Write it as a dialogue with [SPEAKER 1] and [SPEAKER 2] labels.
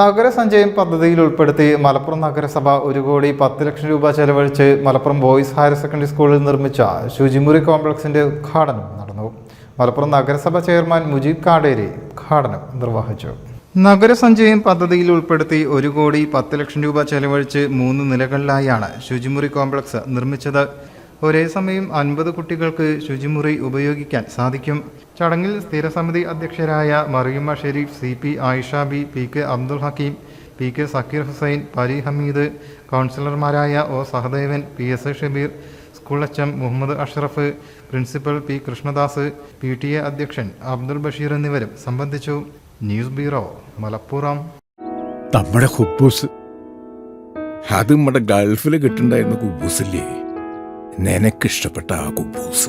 [SPEAKER 1] നഗരസഞ്ചയം പദ്ധതിയിൽ ഉൾപ്പെടുത്തി മലപ്പുറം നഗരസഭ ഒരു കോടി പത്ത് ലക്ഷം രൂപ ചെലവഴിച്ച് മലപ്പുറം ബോയ്സ് ഹയർ സെക്കൻഡറി സ്കൂളിൽ നിർമ്മിച്ച ശുചിമുറി കോംപ്ലക്സിന്റെ ഉദ്ഘാടനം നടന്നു. മലപ്പുറം നഗരസഭ ചെയർമാൻ മുജീബ് കാടേരി ഉദ്ഘാടനം നിർവഹിച്ചു. നഗരസഞ്ചയം പദ്ധതിയിൽ ഉൾപ്പെടുത്തി ഒരു കോടി പത്ത് ലക്ഷം രൂപ ചെലവഴിച്ച് മൂന്ന് നിലകളിലായാണ് ശുചിമുറി കോംപ്ലക്സ് നിർമ്മിച്ചത്. ഒരേ സമയം അൻപത് കുട്ടികൾക്ക് ശുചിമുറി ഉപയോഗിക്കാൻ സാധിക്കും. ചടങ്ങിൽ സ്ഥിരസമിതി അധ്യക്ഷരായ Mariyumma Sherif C P Ayisha B P K Abdul Hakeem P K Sakkir Hussain Pari Hameed കൗൺസിലർമാരായ O Sahadevan P S A Shabeer school M Muhammad Ashraf principal P Krishnadas P T A അധ്യക്ഷൻ അബ്ദുൽ ബഷീർ എന്നിവരും സംബന്ധിച്ചു. News bureau Malappuram.
[SPEAKER 2] നമ്മുടെ ഹുബൂസ്. അത് നമ്മുടെ ഗൾഫിൽ കിട്ടുണ്ടായിരുന്ന കുബൂസില്ലേ? നിനക്കിഷ്ടപ്പെട്ട ആ കുബൂസ്.